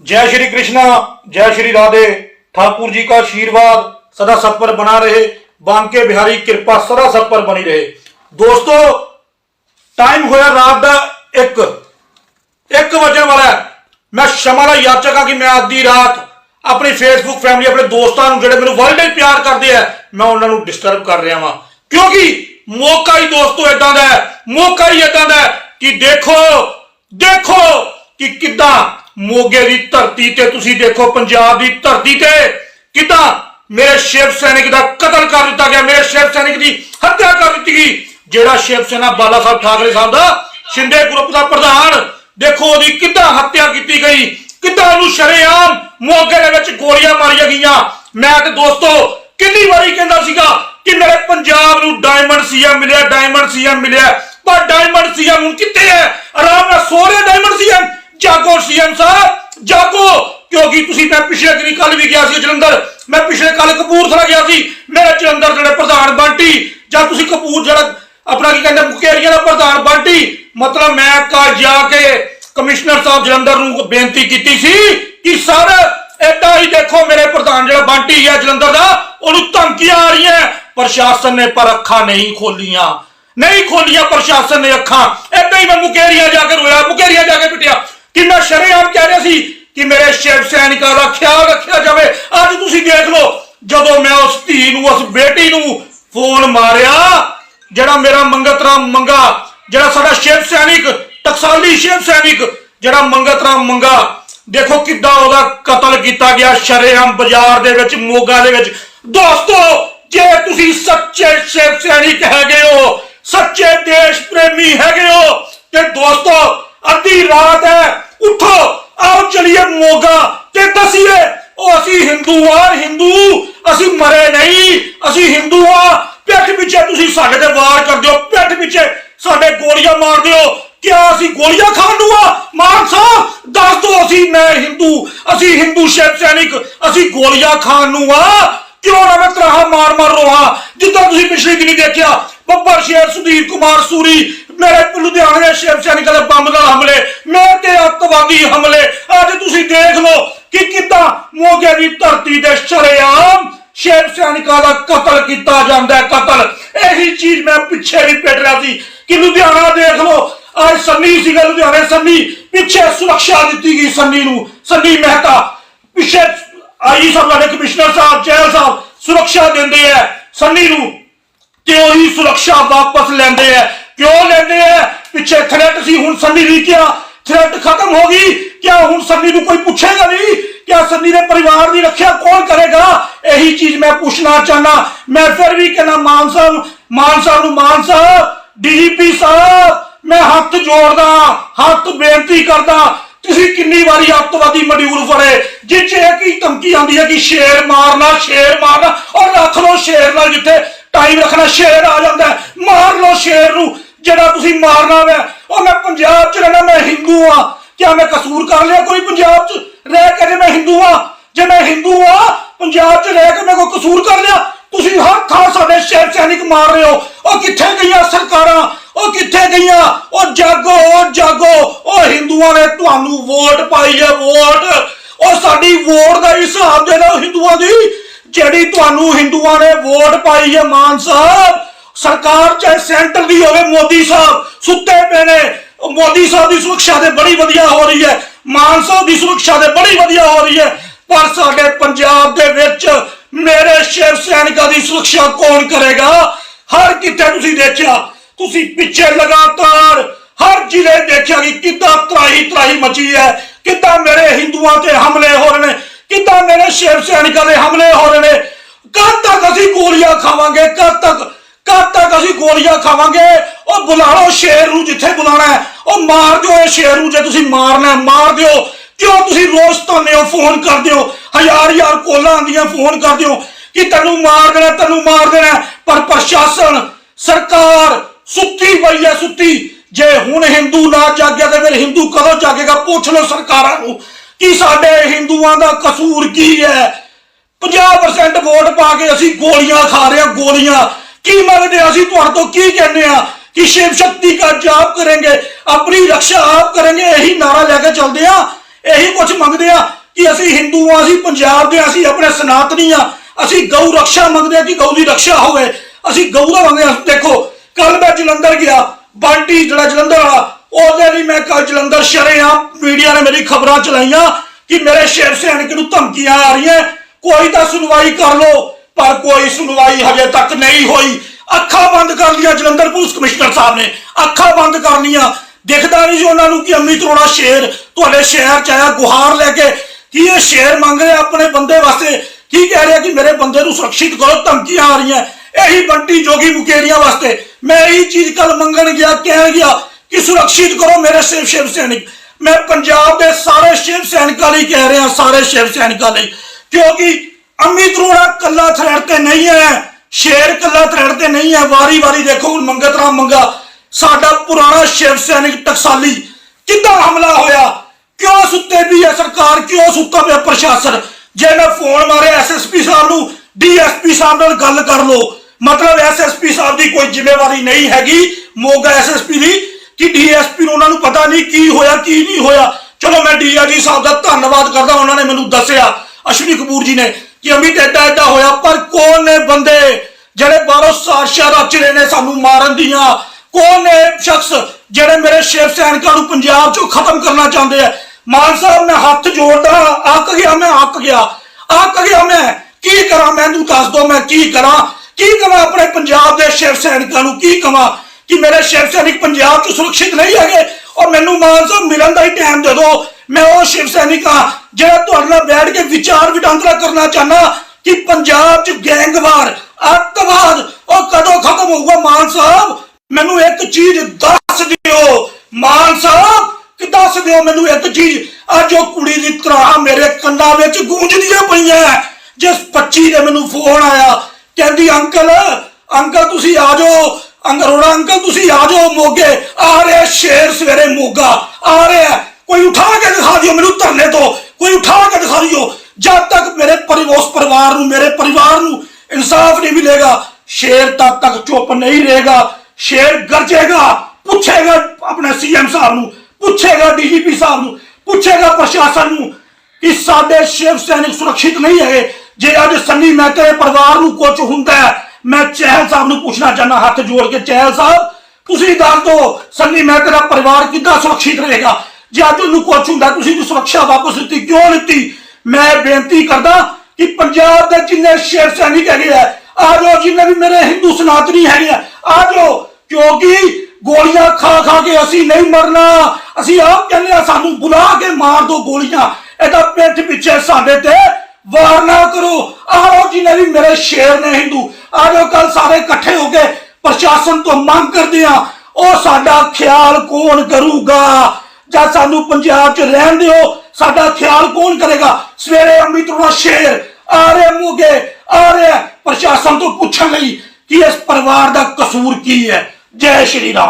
जय श्री कृष्णा जय श्री राधे ठाकुर जी का आशीर्वाद सदा सब पर बना रहे बांके बिहारी कृपा सदा सब पर बनी रहे दोस्तों टाइम होया रात ਦਾ 1 1 ਵਜਣ ਵਾਲਾ ਹੈ। ਮੈਂ ਸ਼ਮਾ ਦਾ ਯਾਚਕ ਹਾਂ ਕਿ ਮੈਂ ਅੱਧੀ ਰਾਤ ਆਪਣੀ ਫੇਸਬੁੱਕ ਫੈਮਿਲੀ ਆਪਣੇ ਦੋਸਤਾਂ ਨੂੰ ਜਿਹੜੇ ਮੈਨੂੰ ਵਰਲਡ ਵਿੱਚ ਪਿਆਰ ਕਰਦੇ ਆ ਮੈਂ ਉਹਨਾਂ ਨੂੰ ਡਿਸਟਰਬ ਕਰ ਰਿਹਾ ਵਾਂ ਕਿਉਂਕਿ ਮੌਕਾ ਹੀ ਦੋਸਤੋ ਇਦਾਂ ਦਾ ਹੈ ਮੌਕਾ ਹੀ ਇਦਾਂ ਦਾ ਹੈ ਕਿ ਦੇਖੋ ਦੇਖੋ ਕਿ ਕਿੱਦਾਂ ਮੋਗੇ ਦੀ ਧਰਤੀ ਤੇ ਤੁਸੀਂ ਦੇਖੋ, ਪੰਜਾਬ ਦੀ ਧਰਤੀ ਤੇ ਕਿੱਦਾਂ ਮੇਰੇ ਸ਼ਿਵ ਸੈਨਿਕ ਦਾ ਕਤਲ ਕਰ ਦਿੱਤਾ ਗਿਆ, ਮੇਰੇ ਸ਼ਿਵ ਸੈਨਿਕ ਦੀ ਹੱਤਿਆ ਕਰ ਦਿੱਤੀ ਗਈ। ਜਿਹੜਾ ਸ਼ਿਵ ਸੈਨਾ ਬਾਲਾ ਸਾਹਿਬ ਠਾਕਰੇ ਸਾਹਿਬ ਦਾ ਸ਼ਿੰਦੇ ਗਰੁੱਪ ਦਾ ਪ੍ਰਧਾਨ, ਦੇਖੋ ਉਹਦੀ ਕਿੱਦਾਂ ਹੱਤਿਆ ਕੀਤੀ ਗਈ, ਕਿੱਦਾਂ ਉਹਨੂੰ ਸ਼ਰੇਆਮ ਮੋਗੇ ਦੇ ਵਿੱਚ ਗੋਲੀਆਂ ਮਾਰੀਆਂ ਗਈਆਂ। ਮੈਂ ਤੇ ਦੋਸਤੋ, ਕਿੰਨੀ ਵਾਰੀ ਕਹਿੰਦਾ ਸੀਗਾ ਕਿ ਮੇਰੇ ਪੰਜਾਬ ਨੂੰ ਡਾਇਮੰਡ ਸੀਐਮ ਮਿਲਿਆ ਡਾਇਮੰਡ ਸੀਐਮ ਮਿਲਿਆ। ਪਰ ਡਾਇਮੰਡ ਸੀਐਮ ਹੁਣ ਕਿੱਥੇ ਹੈ? ਆਰਾਮ ਨਾਲ ਸੋ ਰਿਹਾ ਡਾਇਮੰਡ ਸੀਐਮ। ਜਾਗੋ ਸੀਐਮ ਸਾਹਿਬ, ਜਾਗੋ। ਕਿਉਂਕਿ ਤੁਸੀਂ ਮੈਂ ਪਿਛਲੇ ਦਿਨੀ ਕੱਲ ਵੀ ਗਿਆ ਸੀ ਜਲੰਧਰ। ਮੈਂ ਪਿਛਲੇ ਕੱਲ ਕਪੂਰਥਲਾ ਗਿਆ ਸੀ। ਮੇਰੇ ਜਲੰਧਰ ਜਿਹੜੇ ਪ੍ਰਧਾਨ ਬੰਟੀ, ਜਾਂ ਤੁਸੀਂ ਕਪੂਰ ਜਿਹੜਾ ਆਪਣਾ ਕੀ ਕਹਿੰਦੇ, ਮੁਕੇਰੀਆਂ ਦਾ ਪ੍ਰਧਾਨ ਬੰਟੀ, ਮਤਲਬ ਮੈਂ ਕੱਲ ਜਾ ਕੇ ਕਮਿਸ਼ਨਰ ਸਾਹਿਬ ਜਲੰਧਰ ਨੂੰ ਬੇਨਤੀ ਕੀਤੀ ਸੀ ਕਿ ਸਰ, ਏਦਾਂ ਹੀ ਦੇਖੋ ਮੇਰੇ ਪ੍ਰਧਾਨ ਜਿਹੜਾ ਬੰਟੀ ਹੈ ਜਲੰਧਰ ਦਾ, ਉਹਨੂੰ ਧਮਕੀਆਂ ਆ ਰਹੀਆਂ। ਪ੍ਰਸ਼ਾਸਨ ਨੇ ਪਰ ਅੱਖਾਂ ਨਹੀਂ ਖੋਲੀਆਂ। ਨਹੀਂ ਖੋਲੀਆਂ ਪ੍ਰਸ਼ਾਸਨ ਨੇ ਅੱਖਾਂ। ਏਦਾਂ ਹੀ ਮੈਂ ਮੁਕੇਰੀਆਂ ਜਾ ਕੇ ਰੋਇਆ, ਮੁਕੇਰੀਆਂ ਜਾ ਕੇ ਪਿਟਿਆ। ਕਿ ਮੈਂ ਸ਼ਰੇਆਮ ਕਹਿ ਰਿਹਾ ਸੀ ਕਿ ਮੇਰੇ ਸ਼ਿਵ ਸੈਨਿਕਾਂ ਦਾ ਖਿਆਲ ਰੱਖਿਆ ਜਾਵੇ। ਅੱਜ ਤੁਸੀਂ ਦੇਖ ਲਓ, ਜਦੋਂ ਮੈਂ ਉਸ ਧੀ ਨੂੰ, ਉਸ ਬੇਟੀ ਨੂੰ ਫੋਨ ਮਾਰਿਆ, ਜਿਹੜਾ ਮੇਰਾ ਮੰਗਤ ਰਾਮ ਮੰਗਾ, ਜਿਹੜਾ ਸਾਡਾ ਸ਼ਿਵ ਸੈਨਿਕ, ਟਕਸਾਲੀ ਸ਼ਿਵ ਸੈਨਿਕ, ਜਿਹੜਾ ਮੰਗਤ ਰਾਮ ਮੰਗਾ, ਦੇਖੋ ਕਿੱਦਾਂ ਉਹਦਾ ਕਤਲ ਕੀਤਾ ਗਿਆ ਸ਼ਰੇਆਮ ਬਾਜ਼ਾਰ ਦੇ ਵਿੱਚ, ਮੋਗਾ ਦੇ ਵਿੱਚ। ਦੋਸਤੋ, ਜੇ ਤੁਸੀਂ ਸੱਚੇ ਸ਼ਿਵ ਸੈਨਿਕ ਹੈਗੇ ਹੋ, ਸੱਚੇ ਦੇਸ਼ ਪ੍ਰੇਮੀ ਹੈਗੇ ਹੋ, ਤੇ ਦੋਸਤੋ ਅੱਧੀ ਰਾਤ ਹੈ, ਉਠੋ, ਆਓ ਚਲਿਏ ਮੋਗਾ, ਤੇ ਦਸੀਏ, ਉਹ ਅਸੀਂ ਹਿੰਦੂ ਆ, ਹਿੰਦੂ, ਅਸੀਂ ਮਰੇ ਨਹੀਂ, ਅਸੀਂ ਹਿੰਦੂ ਆ, ਪਿੱਠ ਪਿੱਛੇ ਤੁਸੀਂ ਸਾਡੇ ਤੇ ਵਾਰ ਕਰਦੇ ਹੋ, ਪਿੱਠ ਪਿੱਛੇ ਸਾਡੇ ਗੋਲੀਆਂ ਮਾਰਦੇ ਹੋ, ਕਿਆ ਅਸੀਂ ਗੋਲੀਆਂ ਖਾਣ ਨੂੰ ਆ? ਮਾਨ ਸਾਹਿਬ, ਦੱਸ ਦੋ ਅਸੀਂ, ਮੈਂ ਹਿੰਦੂ, ਅਸੀਂ ਹਿੰਦੂ ਸ਼ਿਵ ਸੈਨਿਕ, ਅਸੀਂ ਗੋਲੀਆਂ ਖਾਣ ਨੂੰ ਆ ਕਿਉਂ ਨਾ ਮੈਂ ਤਰਾਹ ਮਾਰ ਮਾਰ ਰੋਹਾ? ਜਿੱਦਾਂ ਤੁਸੀਂ ਪਿਛਲੀ ਦਿਨੀ ਦੇਖਿਆ, ਬੱਬਰ ਸ਼ੇਰ ਸੁਧੀਰ ਕੁਮਾਰ ਸੂਰੀ, ਮੇਰੇ ਲੁਧਿਆਣੇ ਦੇ ਸ਼ਿਵ ਸੈਨਿਕਾਂ ਦੇ ਬੰਬ ਨਾਲ ਹਮਲੇ, ਮੇਰੇ ਤੇ ਅੱਤਵਾਦੀ ਹਮਲੇ। ਅੱਜ ਤੁਸੀਂ ਦੇਖ ਲਓ ਕਿ ਕਿੱਦਾਂ ਮੋਗੇ ਦੀ ਧਰਤੀ ਦੇ ਸ਼ਰੇਆਮ ਸ਼ੇਰ ਸੈਨਿਕਾਂ ਦਾ ਕਤਲ ਕੀਤਾ ਜਾਂਦਾ ਹੈ, ਕਤਲ। ਇਹੀ ਚੀਜ਼ ਮੈਂ ਪਿੱਛੇ ਵੀ ਪੇਟ ਰਿਹਾ ਸੀ ਕਿ ਲੁਧਿਆਣਾ ਦੇਖ ਲਓ, ਅੱਜ ਸੰਨੀ ਸੀਗਾ ਲੁਧਿਆਣੇ ਸੰਨੀ, ਪਿੱਛੇ ਸੁਰੱਖਿਆ ਦਿੱਤੀ ਗਈ ਸੰਨੀ ਨੂੰ, ਸੰਨੀ ਮਹਿਤਾ। ਪਿੱਛੇ ਆਈ ਸਾਹਿਬ, ਸਾਡੇ ਕਮਿਸ਼ਨਰ ਸਾਹਿਬ ਚਹਿਲ ਸਾਹਿਬ ਸੁਰੱਖਿਆ ਦਿੰਦੇ ਆ। ਸੰਨੀ ਨੂੰ ਤੇ ਉਹੀ ਸੁਰੱਖਿਆ ਵਾਪਸ ਲੈਂਦੇ ਆ? ਕਿਉਂ ਲੈਂਦੇ ਆ? ਪਿੱਛੇ ਥ੍ਰੈਟ ਸੀ, ਹੁਣ ਸੰਨੀ ਦੀ ਕਿਆ ਥ੍ਰੈਟ ਖਤਮ ਹੋ ਗਈ। ਕਿਆ ਹੁਣ ਸੰਨੀ ਨੂੰ ਕੋਈ ਪੁੱਛੇਗਾ ਨਹੀਂ ਕਿਆ ਸੰਨੀ ਦੇ ਪਰਿਵਾਰ ਦੀ ਰੱਖਿਆ ਕੌਣ ਕਰੇਗਾ? ਇਹੀ ਚੀਜ਼ ਮੈਂ ਪੁੱਛਣਾ ਚਾਹਨਾ ਮੈਂ ਫਿਰ ਵੀ ਕਹਿੰਦਾ, ਮਾਨ ਸਾਹਿਬ ਮਾਨ ਸਾਹਿਬ ਨੂੰ, ਮਾਨ ਸਾਹਿਬ, ਡੀਜੀਪੀ ਸਾਹਿਬ, ਮੈਂ ਹੱਥ ਜੋੜਦਾ, ਹੱਥ ਬੇਨਤੀ ਕਰਦਾ ਤੁਸੀਂ ਕਿੰਨੀ ਵਾਰੀ ਅੱਤਵਾਦੀ ਮੋਡਿਊਲ ਫੜੇ ਜਿੱਚ ਇਹ ਕੀ ਧਮਕੀ ਆਉਂਦੀ ਹੈ ਕਿ ਸ਼ੇਰ ਮਾਰਨਾ ਸ਼ੇਰ ਮਾਰਨਾ, ਔਰ ਰੱਖ ਲਓ ਸ਼ੇਰ ਨਾਲ ਜਿੱਥੇ ਟਾਈਮ ਰੱਖਣਾ, ਸ਼ੇਰ ਆ ਜਾਂਦਾ ਮਾਰ ਲਓ ਸ਼ੇਰ ਨੂੰ, ਜਿਹੜਾ ਤੁਸੀਂ ਮਾਰਨਾ ਵੈ। ਉਹ ਮੈਂ ਪੰਜਾਬ ਚ ਰਹਿਣਾ, ਮੈਂ ਹਿੰਦੂ ਆ ਕਿਆ ਮੈਂ ਕਸੂਰ ਕਰ ਲਿਆ ਕੋਈ ਪੰਜਾਬ ਚ? ਰਹਿ ਕੇ ਜੇ ਮੈਂ ਹਿੰਦੂ ਆ ਜੇ ਮੈਂ ਹਿੰਦੂ ਆ ਪੰਜਾਬ ਚ ਰਹਿ ਕੇ ਮੈਂ ਕੋਈ ਕਸੂਰ ਕਰ ਲਿਆ? ਤੁਸੀਂ ਹਰ ਥਾਂ ਸਾਡੇ ਸ਼ਹਿਰ ਸੈਨਿਕ ਮਾਰ ਰਹੇ ਹੋ। ਉਹ ਕਿੱਥੇ ਗਈਆਂ ਸਰਕਾਰਾਂ? ਉਹ ਕਿੱਥੇ ਗਈਆਂ? ਉਹ ਜਾਗੋ ਉਹ ਜਾਗੋ। ਉਹ ਹਿੰਦੂਆਂ ਨੇ ਤੁਹਾਨੂੰ ਵੋਟ ਪਾਈ ਹੈ, ਵੋਟ। ਉਹ ਸਾਡੀ ਵੋਟ ਦਾ ਹਿਸਾਬ ਦੇ ਦਿਓ ਹਿੰਦੂਆਂ ਦੀ, ਜਿਹੜੀ ਤੁਹਾਨੂੰ ਹਿੰਦੂਆਂ ਨੇ ਵੋਟ ਪਾਈ ਹੈ, ਮਾਨ ਸਾਹਿਬ। ਸਰਕਾਰ ਚਾਹੇ ਸੈਂਟਰ ਦੀ ਹੋਵੇ, ਮੋਦੀ ਸਾਹਿਬ, ਸੁੱਤੇ ਪਏ ਨੇ। ਮੋਦੀ ਸਾਹਿਬ ਦੀ ਸੁਰੱਖਿਆ ਤੇ ਬੜੀ ਵਧੀਆ ਹੋ ਰਹੀ ਹੈ। ਮਾਨ ਸਾਹਿਬ ਦੀ ਸੁਰੱਖਿਆ ਤੇ ਬੜੀ ਵਧੀਆ ਹੋ ਰਹੀ ਹੈ। ਪਰ ਸਾਡੇ ਪੰਜਾਬ ਦੇ ਵਿੱਚ ਮੇਰੇ ਸ਼ਿਵ ਸੈਨਿਕਾਂ ਦੀ ਸੁਰੱਖਿਆ ਕੌਣ ਕਰੇਗਾ? ਹਰ ਕਿਤੇ ਤੁਸੀਂ ਦੇਖਿਆ, ਤੁਸੀਂ ਪਿੱਛੇ ਲਗਾਤਾਰ ਹਰ ਜ਼ਿਲ੍ਹੇ ਦੇਖਿਆ ਕਿ ਕਿੱਦਾਂ ਤਰਾਹੀ ਤਰਾਹੀ ਮਚੀ ਹੈ, ਕਿੱਦਾਂ ਮੇਰੇ ਹਿੰਦੂਆਂ ਤੇ ਹਮਲੇ ਹੋ ਰਹੇ ਨੇ, ਕਿੱਦਾਂ ਮੇਰੇ ਸ਼ਿਵ ਸੈਨਿਕਾਂ ਦੇ ਹਮਲੇ ਹੋ ਰਹੇ ਨੇ। ਕਦ ਤੱਕ ਅਸੀਂ ਗੋਲੀਆਂ ਖਾਵਾਂਗੇ? ਕਦ ਤੱਕ ਕਦ ਤੱਕ ਅਸੀਂ ਗੋਲੀਆਂ ਖਾਵਾਂਗੇ? ਉਹ ਬੁਲਾ ਲਓ ਸ਼ੇਰ ਨੂੰ ਜਿੱਥੇ ਬੁਲਾਣਾ ਹੈ। ਉਹ ਮਾਰ ਦਿਓ, ਇਹ ਸ਼ੇਰ ਨੂੰ ਜੇ ਤੁਸੀਂ ਮਾਰਨਾ ਮਾਰ ਦਿਓ। ਕਿਉਂ ਤੁਸੀਂ ਰੋਜ਼ ਧੋਨੇ ਹੋ ਫੋਨ ਕਰਦੇ ਹੋ ਹਜ਼ਾਰ ਹਜ਼ਾਰ ਕੋਲਾਂ ਆਉਂਦੀਆਂ ਫੋਨ ਕਰਦੇ ਹੋ ਕਿ ਤੈਨੂੰ ਮਾਰ ਦੇਣਾ ਤੈਨੂੰ ਮਾਰ ਦੇਣਾ ਪਰ ਪ੍ਰਸ਼ਾਸਨ ਸਰਕਾਰ ਸੁੱਤੀ ਪਈ ਹੈ ਸੁੱਤੀ ਜੇ ਹੁਣ ਹਿੰਦੂ ਨਾ ਜਾਗਿਆ ਤੇ ਫਿਰ ਹਿੰਦੂ ਕਦੋਂ ਜਾਗੇਗਾ ਪੁੱਛ ਲਓ ਸਰਕਾਰਾਂ ਨੂੰ ਕਿ ਸਾਡੇ ਹਿੰਦੂਆਂ ਦਾ ਕਸੂਰ ਕੀ ਹੈ 50% ਵੋਟ ਪਾ ਕੇ ਅਸੀਂ ਗੋਲੀਆਂ ਖਾ ਰਹੇ ਹਾਂ ਗੋਲੀਆਂ ਕੀ ਮੰਗਦੇ ਹਾਂ ਅਸੀਂ ਤੁਹਾਡੇ ਤੋਂ ਕੀ ਕਹਿੰਦੇ ਆ ਕਿ शिव शक्ति का जाप करेंगे अपनी रक्षा आप करेंगे यही नारा लेके चलते हैं ਇਹੀ ਕੁਝ ਮੰਗਦੇ ਆ ਕਿ ਅਸੀਂ ਹਿੰਦੂ ਆ ਅਸੀਂ ਪੰਜਾਬ ਦੇ ਆ, ਅਸੀਂ ਆਪਣੇ ਸਨਾਤਨੀ ਆ। ਅਸੀਂ ਗਊ ਰੱਖਿਆ ਮੰਗਦੇ ਆ ਕਿ ਗਊ ਦੀ ਰੱਖਿਆ ਹੋਵੇ। ਅਸੀਂ ਗਊ ਦਾ ਮੰਗਦੇ ਆ ਦੇਖੋ ਕੱਲ ਮੈਂ ਜਲੰਧਰ ਗਿਆ ਬੰਟੀ ਜਿਹੜਾ ਜਲੰਧਰ ਵਾਲਾ ਉਹਦੇ ਲਈ ਮੈਂ ਕੱਲ ਜਲੰਧਰ ਸ਼ਰੇਆਮ ਮੀਡੀਆ ਨੇ ਮੇਰੀ ਖਬਰਾਂ ਚਲਾਈਆਂ ਕਿ ਮੇਰੇ ਸ਼ੇਰ ਸੈਨਿਕ ਨੂੰ ਧਮਕੀਆਂ ਆ ਰਹੀਆਂ। ਕੋਈ ਤਾਂ ਸੁਣਵਾਈ ਕਰ ਲੋ ਪਰ ਕੋਈ ਸੁਣਵਾਈ ਹਜੇ ਤੱਕ ਨਹੀਂ ਹੋਈ। ਅੱਖਾਂ ਬੰਦ ਕਰ ਲਿਆ ਜਲੰਧਰ ਪੁਲਿਸ ਕਮਿਸ਼ਨਰ ਸਾਹਿਬ ਨੇ। ਅੱਖਾਂ ਬੰਦ ਕਰ ਲਈਆਂ ਦਿਖਦਾ ਨਹੀਂ ਜੀ ਉਹਨਾਂ ਨੂੰ ਕਿ ਅੰਮ੍ਰਿਤ ਤਰੋੜਾ ਸ਼ੇਰ, ਤੁਹਾਡੇ ਸ਼ਹਿਰ ਚ ਆਇਆ ਗੁਹਾਰ ਲੈ ਕੇ। ਕੀ ਇਹ ਸ਼ੇਰ ਮੰਗ ਰਿਹਾ ਆਪਣੇ ਬੰਦੇ ਵਾਸਤੇ? ਕੀ ਕਹਿ ਰਿਹਾ ਕਿ ਮੇਰੇ ਬੰਦੇ ਨੂੰ ਸੁਰੱਖਿਤ ਕਰੋ, ਧਮਕੀਆਂ ਆ ਰਹੀਆਂ। ਇਹੀ ਬੰਟੀ ਜੋਗੀ ਮੁਕੇਰੀਆਂ ਵਾਸਤੇ। ਮੈਂ ਇਹੀ ਚੀਜ਼ ਕੱਲ ਮੰਗਣ ਗਿਆ ਕਹਿ ਗਿਆ ਕਿ ਸੁਰੱਖਿਤ ਕਰੋ ਮੇਰੇ ਸ਼ਿਵ ਸ਼ਿਵ ਸੈਨਿਕ। ਮੈਂ ਪੰਜਾਬ ਦੇ ਸਾਰੇ ਸ਼ਿਵ ਸੈਨਿਕਾਂ ਲਈ ਕਹਿ ਰਿਹਾ, ਸਾਰੇ ਸ਼ਿਵ ਸੈਨਿਕਾਂ ਲਈ। ਕਿਉਂਕਿ ਅਮਿਤ ਅਰੋੜਾ ਕੱਲਾ ਥਰੜ ਤੇ ਨਹੀਂ ਹੈ ਸ਼ੇਰ ਕੱਲਾ ਥਰੜ ਤੇ ਨਹੀਂ ਹੈ ਵਾਰੀ ਵਾਰੀ ਦੇਖੋ, ਹੁਣ ਮੰਗਤ ਰਾਮ ਮੰਗਾ। ਸਾਡਾ ਪੁਰਾਣਾ ਸ਼ਿਵ ਸੈਨਿਕ ਟਕਸਾਲੀ ਕਿੱਦਾਂ ਹਮਲਾ ਹੋਇਆ? ਕਿਉਂ ਸੁੱਤੇ ਵੀ ਹੈ ਸਰਕਾਰ? ਕਿਉਂ ਸੁੱਤਾ ਪਿਆ ਪ੍ਰਸ਼ਾਸਨ? ਜੇ ਮੈਂ ਫੋਨ ਮਾਰਿਆ ਐਸਐਸਪੀ ਸਾਹਿਬ ਨੂੰ ਡੀਐਸਪੀ ਸਾਹਿਬ ਨਾਲ ਗੱਲ ਕਰ ਲਓ। ਮਤਲਬ ਐਸਐਸਪੀ ਸਾਹਿਬ ਦੀ ਕੋਈ ਜ਼ਿੰਮੇਵਾਰੀ ਨਹੀਂ ਹੈਗੀ। ਮੋਗਾ ਐਸਐਸਪੀ ਦੀ ਕਿ ਡੀਐਸਪੀ ਨੂੰ ਉਹਨਾਂ ਨੂੰ ਪਤਾ ਨਹੀਂ ਕੀ ਹੋਇਆ, ਕੀ ਨਹੀਂ ਹੋਇਆ। ਚਲੋ ਮੈਂ ਡੀਆਈਜੀ ਸਾਹਿਬ ਦਾ ਧੰਨਵਾਦ ਕਰਦਾ, ਉਹਨਾਂ ਨੇ ਮੈਨੂੰ ਦੱਸਿਆ। ਅਸ਼ਵਨੀ ਕਪੂਰ ਜੀ ਨੇ ਕਿ ਅਮਿਤ ਐਡਾ ਐਡਾ ਹੋਇਆ, ਪਰ ਕੌਣ ਨੇ ਬੰਦੇ? ਜਿਹੜੇ ਬਾਹਰੋਂ ਸਾਜ਼ਿਸ਼ਾਂ ਰਚ ਰਹੇ ਨੇ ਸਾਨੂੰ ਮਾਰਨ ਦੀਆਂ? ਕੌਣ ਨੇ ਸ਼ਖਸ ਜਿਹੜੇ ਮੇਰੇ ਸ਼ੇਰ ਸੈਨਿਕਾਂ ਨੂੰ ਪੰਜਾਬ ਚੋਂ ਖਤਮ ਕਰਨਾ ਚਾਹੁੰਦੇ ਆ? ਮਾਨ ਸਾਹਿਬ, ਮੈਂ ਹੱਥ ਜੋੜਦਾ, ਅੱਕ ਗਿਆ, ਮੈਂ ਅੱਕ ਗਿਆ। ਅੱਕ ਗਿਆ ਮੈਂ, ਕੀ ਕਰਾਂ? ਮੈਨੂੰ ਦੱਸ ਦੋ ਮੈਂ ਕੀ ਕਰਾਂ? ਕੀ ਕਰਾਂ ਆਪਣੇ ਪੰਜਾਬ ਦੇ ਸ਼ਿਵ ਸੈਨਿਕਾਂ ਨੂੰ? ਕੀ ਕਵਾਂ ਕਿ ਮੇਰੇ ਸ਼ਿਵ ਸੈਨਿਕ ਪੰਜਾਬ 'ਚ ਸੁਰੱਖਿਅਤ ਨਹੀਂ ਹੈਗੇ? ਔਰ ਮੈਨੂੰ ਮਾਨ ਸਾਹਿਬ ਮਿਲਣ ਦਾ ਹੀ ਟਾਈਮ ਦੇ ਦਿਓ। ਮੈਂ ਉਹ ਸ਼ਿਵ ਸੈਨਿਕ ਹਾਂ, ਜਿਹੜਾ ਤੁਹਾਡੇ ਨਾਲ ਬੈਠ ਕੇ ਵਿਚਾਰ ਵਟਾਂਦਰਾ ਕਰਨਾ ਚਾਹਨਾ ਕਿ ਪੰਜਾਬ 'ਚ ਗੈਂਗਵਾਰ, ਅੱਤਵਾਦ, ਉਹ ਕਦੋਂ ਖਤਮ ਹੋਊਗਾ ਮਾਨ ਸਾਹਿਬ? ਮੈਨੂੰ ਇੱਕ ਚੀਜ਼ ਦੱਸ ਦਿਓ। ਮਾਨ ਸਾਹਿਬ, ਕਿ ਦੱਸ ਦਿਓ ਮੈਨੂੰ ਇੱਕ ਚੀਜ਼। ਅੱਜ ਉਹ ਕੁੜੀ ਦੀ ਤਰਾਹ ਮੇਰੇ ਕੰਨਾਂ ਵਿੱਚ ਗੂੰਜਦੀਆਂ ਪਈਆਂ। ਜਿਸ 25 ਦੇ ਮੈਨੂੰ ਫੋਨ ਆਇਆ, ਕਹਿੰਦੀ, ਅੰਕਲ ਅੰਕਲ ਤੁਸੀਂ ਆ ਜਾਓ। ਅੰਗਰੋੜਾ ਅੰਕਲ ਤੁਸੀਂ ਆ ਜਾਓ ਮੋਗੇ। ਆ ਰਿਹਾ ਸ਼ੇਰ ਸਵੇਰੇ ਮੋਗਾ। ਆ ਰਿਹਾ। ਕੋਈ ਉਠਾ ਕੇ ਦਿਖਾ ਦਿਓ ਮੈਨੂੰ ਧਰਨੇ ਤੋਂ। ਕੋਈ ਉਠਾ ਕੇ ਦਿਖਾ ਦਿਓ। ਜਦ ਤੱਕ ਮੇਰੇ ਪਰਿਵਾਰ ਪਰਿਵਾਰ ਨੂੰ, ਮੇਰੇ ਪਰਿਵਾਰ ਨੂੰ ਇਨਸਾਫ ਨਹੀਂ ਮਿਲੇਗਾ, ਸ਼ੇਰ ਤਦ ਤੱਕ ਚੁੱਪ ਨਹੀਂ ਰਹੇਗਾ। ਸ਼ੇਰ ਗਰਜੇਗਾ ਪੁੱਛੇਗਾ ਆਪਣੇ ਸੀਐਮ ਸਾਹਿਬ ਨੂੰ, ਪੁੱਛੇਗਾ ਡੀਜੀਪੀ ਸਾਹਿਬ ਨੂੰ, ਪੁੱਛੇਗਾ ਪ੍ਰਸ਼ਾਸਨ ਨੂੰ ਕਿ ਸਾਡੇ ਸ਼ਿਵ ਸੈਨਿਕ ਸੁਰੱਖਿਤ ਨਹੀਂ ਹੈਗੇ। ਜੇ ਅੱਜ ਸੰਨੀ ਮਹਿਤਾ ਦੇ ਪਰਿਵਾਰ ਨੂੰ ਕੁਝ ਹੁੰਦਾ ਮੈਂ ਚਹਿਲ ਸਾਹਿਬ ਨੂੰ ਪੁੱਛਣਾ ਚਾਹਨਾ ਹੱਥ ਜੋੜ ਕੇ ਚਹਿਲ ਸਾਹਿਬ, ਤੁਸੀਂ ਦੱਸ ਦਿਓ ਸੰਨੀ ਮਹਿਤਾ ਦਾ ਪਰਿਵਾਰ ਕਿੱਦਾਂ ਸੁਰੱਖਿਤ ਰਹੇਗਾ? ਜੇ ਅੱਜ ਉਹਨੂੰ ਕੁਝ ਹੁੰਦਾ, ਤੁਸੀਂ ਦੀ ਸੁਰੱਖਿਆ ਵਾਪਸ ਦਿੱਤੀ ਕਿਉਂ ਦਿੱਤੀ ਮੈਂ ਬੇਨਤੀ ਕਰਦਾ ਕਿ ਪੰਜਾਬ ਦੇ ਜਿੰਨੇ ਸ਼ੇਰ ਸੈਨਿਕ ਹੈਗੇ ਆ ਆ ਜਾਓ, ਜਿੰਨੇ ਵੀ ਮੇਰੇ ਹਿੰਦੂ ਸਨਾਤਨੀ ਹੈਗੇ ਆ ਆ ਜਾਓ। ਕਿਉਂਕਿ ਗੋਲੀਆਂ ਖਾ ਖਾ ਕੇ ਅਸੀਂ ਨਹੀਂ ਮਰਨਾ। ਅਸੀਂ ਆਪ ਕਹਿੰਦੇ ਆ ਸਾਨੂੰ ਬੁਲਾ ਕੇ ਮਾਰ ਦੋ ਗੋਲੀਆਂ। ਇਹਦਾ ਪਿੱਠ ਪਿੱਛੇ ਸਾਡੇ ਤੇ ਵਾਰ ਨਾ ਕਰੋ। ਆਓ ਜਿੰਨੇ ਵੀ ਮੇਰੇ ਸ਼ੇਰ ਨੇ ਹਿੰਦੂ ਆ ਕੱਲ ਸਾਰੇ ਇਕੱਠੇ ਹੋ ਕੇ ਪ੍ਰਸ਼ਾਸਨ ਤੋਂ ਮੰਗ ਕਰਦੇ ਆ ਉਹ ਸਾਡਾ ਖਿਆਲ ਕੌਣ ਕਰੂਗਾ? ਜਾਂ ਸਾਨੂੰ ਪੰਜਾਬ 'ਚ ਰਹਿਣ ਦਿਓ, ਸਾਡਾ ਖਿਆਲ ਕੌਣ ਕਰੇਗਾ? ਸਵੇਰੇ ਅੰਮ੍ਰਿਤ ਸ਼ੇਰ ਆ ਰਹੇ ਮੋਗੇ ਆ ਰਹੇ ਪ੍ਰਸ਼ਾਸਨ ਤੋਂ ਪੁੱਛਣ ਲਈ ਕਿ ਇਸ ਪਰਿਵਾਰ ਦਾ ਕਸੂਰ ਕੀ ਹੈ? ਜੈ ਸ਼੍ਰੀ ਰਾਮ